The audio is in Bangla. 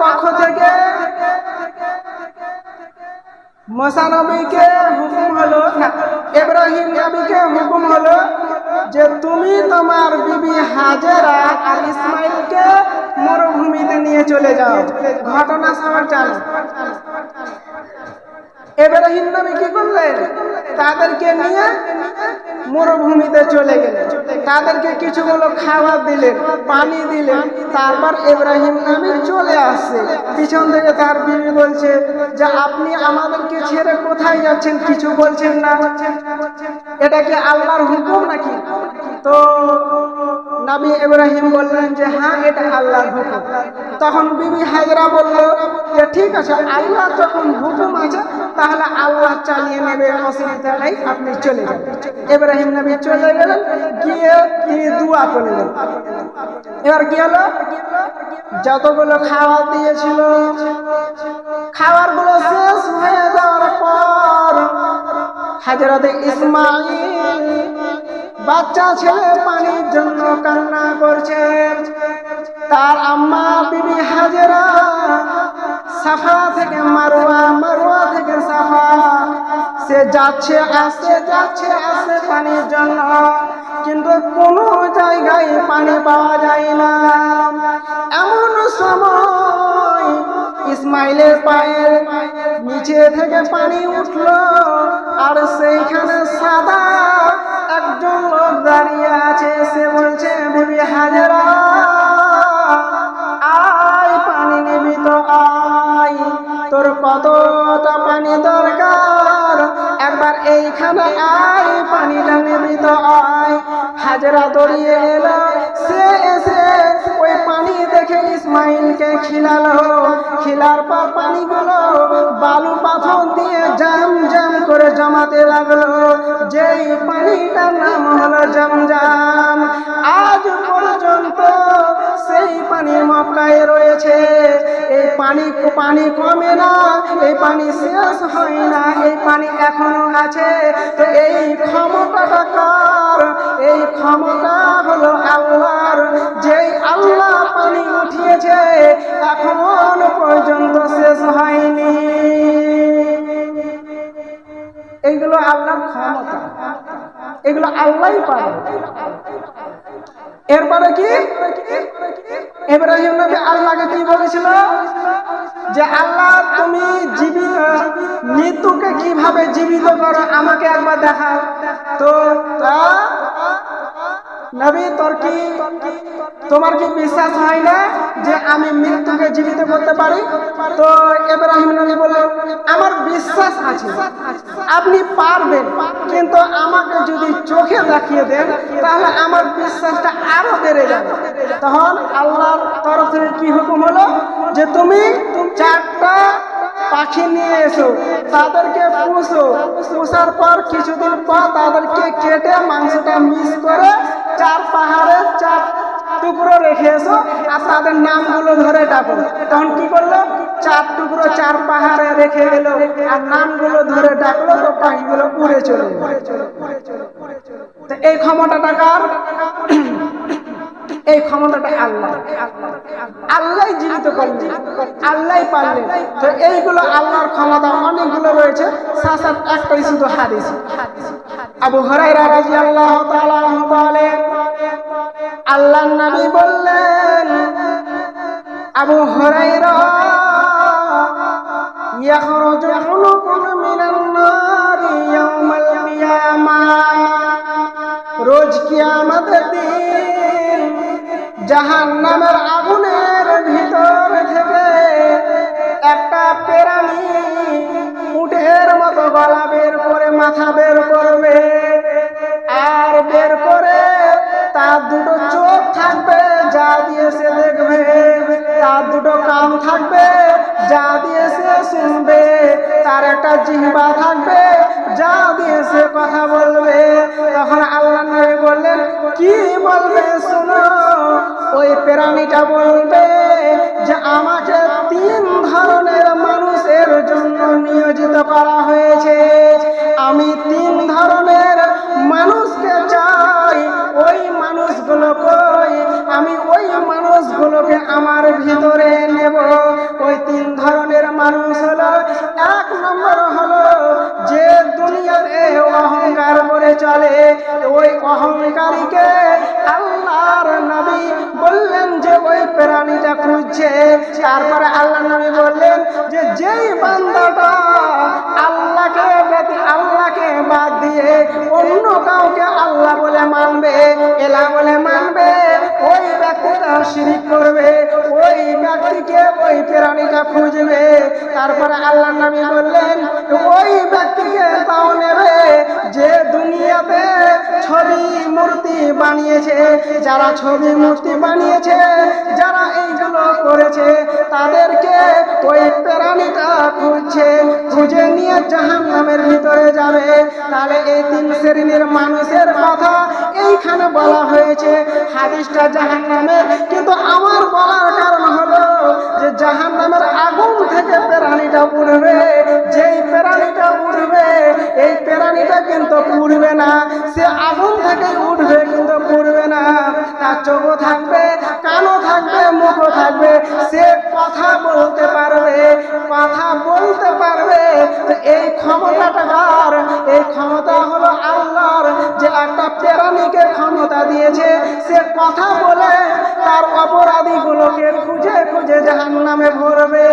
পক্ষ থেকে মশানবীকে হুকুম হলো নবীকে হুকুম হলো যে তুমি তোমার বিবি হাজেরা আর ইসমাইলকে মরুভূমিতে নিয়ে চলে যাও। ঘটনা সমাচার। এব্রাহিম নবী কি করলেন? তাদেরকে নিয়ে মরুভূমিতে চলে গেলেন। তাদেরকে কিছুগুলো খাবার দিলেন, পানি দিলেন। তারপর এব্রাহিম নবী চলে আসছে। পিছন থেকে তার বিবি বলছে যে, আপনি আমাদেরকে ছেড়ে কোথায় যাচ্ছেন? কিছু বলছেন না। এটা কি আল্লাহর হুকুম নাকি? তো নবী ইব্রাহিম বললেন যে হ্যাঁ এটা আল্লাহর হুকুম। তখন বিবি হাজরা বলল যে, ঠিক আছে, আল্লাহ যখন হুকুম আছে, তাহলে আল্লাহ চালিয়ে নেবে অসুবিধা নেই আপনি চলে যান। ইব্রাহিম নবী চলে গেলেন, গিয়ে তিনি দোয়া করলেন? এবার কি হলো? যতগুলো খাবার দিয়েছিল, খাবারগুলো শেষ হয়ে যাওয়ার পর হাজরতে ইসমাইল বাচ্চা ছেলে পানির জন্য কান্না করছে। তার আম্মা, বিবি হাজেরা সাফা থেকে মারোয়া মারোয়া থেকে সাফা। সে যাচ্ছে, আসছে যাচ্ছে, আসছে পানির জন্য। কিন্তু কোনো জায়গায় পানি পাওয়া যায় না। এমন সময় ইসমাইলের পায়ের নিচে থেকে পানি উঠল, আর সেইখানে সাদা এইখানে আয় পানিটা নিবি তো আয়। হাজরা দড়িয়ে এলো, সে এসে ওই পানি দেখে ইসমাইলকে খিলালো। খিলার পর পানিগুলো বালু পাথর দিয়ে জাম জাম করে জমাতে লাগল। যেই পানিটার নাম হলো জমজাম। আজ পর্যন্ত সেই পানি মক্কায় রয়েছে। পানি পানি কমে না এই পানি শেষ হয় না এই পানি এখনও আছে। তো এই ক্ষমতাটা কার? এই ক্ষমতা হলো আল্লাহর। যেই আল্লাহ পানি উঠিয়েছে, এখন পর্যন্ত শেষ হয়নি। এইগুলো আল্লাহর ক্ষমতা। এগুলো আল্লাহই পারে এরপরে কি? ইব্রাহিম নবী আল্লাহকে কি বলেছিল? যে আল্লাহ, তুমি জীবিত। মৃত্যুকে কীভাবে জীবিত করো আমাকে একবার দেখাও। তো নবী, তোর কি, তোমার কি বিশ্বাস হয় না যে আমি মৃত্যুকে জীবিত করতে পারি? তো, ইব্রাহিম নবী বললেন আমার বিশ্বাস আছে। আপনি পারবেন, কিন্তু আমাকে যদি চোখে দেখিয়ে দেন, তাহলে আমার বিশ্বাসটা আরও বেড়ে যাবে। তখন আল্লাহর তরফ থেকে কি হুকুম হলো? যে তুমি চারটা পাখি নিয়ে এসো, তাদেরকে পুষো। পুষার পর কিছুদিন পর তাদেরকে কেটে মাংসটা মিস করে চার পাহাড়ে চার টুকরো রেখে এসো আর তাদের নামগুলো ধরে ডাকো। তখন কি করল? চার টুকরো চার পাহাড়ে রেখে গেল আর নামগুলো ধরে ডাকলো তো পাখিগুলো উড়ে চলে এই ক্ষমতাটা কার? এই ক্ষমতাটা আল্লাহ। আল্লাহ জীবিত করলেন আল্লাহ পারলেন। তো এইগুলো আল্লাহর ক্ষমতা অনেকগুলো রয়েছে। সাসাত একটাই শুধু হাদিস। আবু হরাইরা তাআলা আনহু বলেন আল্লাহ নবী বললেন, আবু হরাইরা দিন জাহান্নামের আগুনের ভিতর থেকে একটা পেরানি উটের মতো গলা বের করে, মাথা বের করবে আর বের করে তার দুটো চোখ থাকবে, যা দিয়ে সে দেখবে। তার দুটো কান থাকবে, যা দিয়ে সে শুনবে। তার একটা জিহ্বা থাকবে, যা দিয়ে সে কথা বলবে। তখন কি বলবে শোনো? ওই প্রাণীটা বলবে যে, আমাকে তিন ধরনের মানুষের জন্য নিয়োজিত করা হয়েছে। যেই বান্দাটা আল্লাহকে আল্লাহকে বাদ দিয়ে অন্য কাউকে আল্লাহ বলে মানবে, এলা বলে মানবে, ওই ব্যক্তিটা শিরিক করবে, ওই ব্যক্তিকে ওই প্রাণীটা খুঁজবে। তারপরে আল্লাহ নবী বললেন, ওই ব্যক্তিকে তাও নেবে যে দুনিয়াতে ছবি মূর্তি বানিয়েছে। যারা ছবি মূর্তি বানিয়েছে, যারা খুঁজে নিয়ে জাহান নামের ভিতরে যাবে। তাহলে এই তিন শ্রেণির মানুষের কথা এইখানে বলা হয়েছে। হাদিসটা জাহান নামের কিন্তু আমার বলার কারণ হলো যে জাহান নামের আগুন থেকে প্রাণীটা উঠবে যেই প্রাণীটা উঠবে এই প্রাণীটা কিন্তু পুড়বে না। সে আগুন থেকে উঠবে কিন্তু পুড়বে না। তার চোখও থাকবে দিয়েছে। সে কথা বলে তার অপরাধীগুলোকে খুঁজে খুঁজে জাহান নামে ভরবে।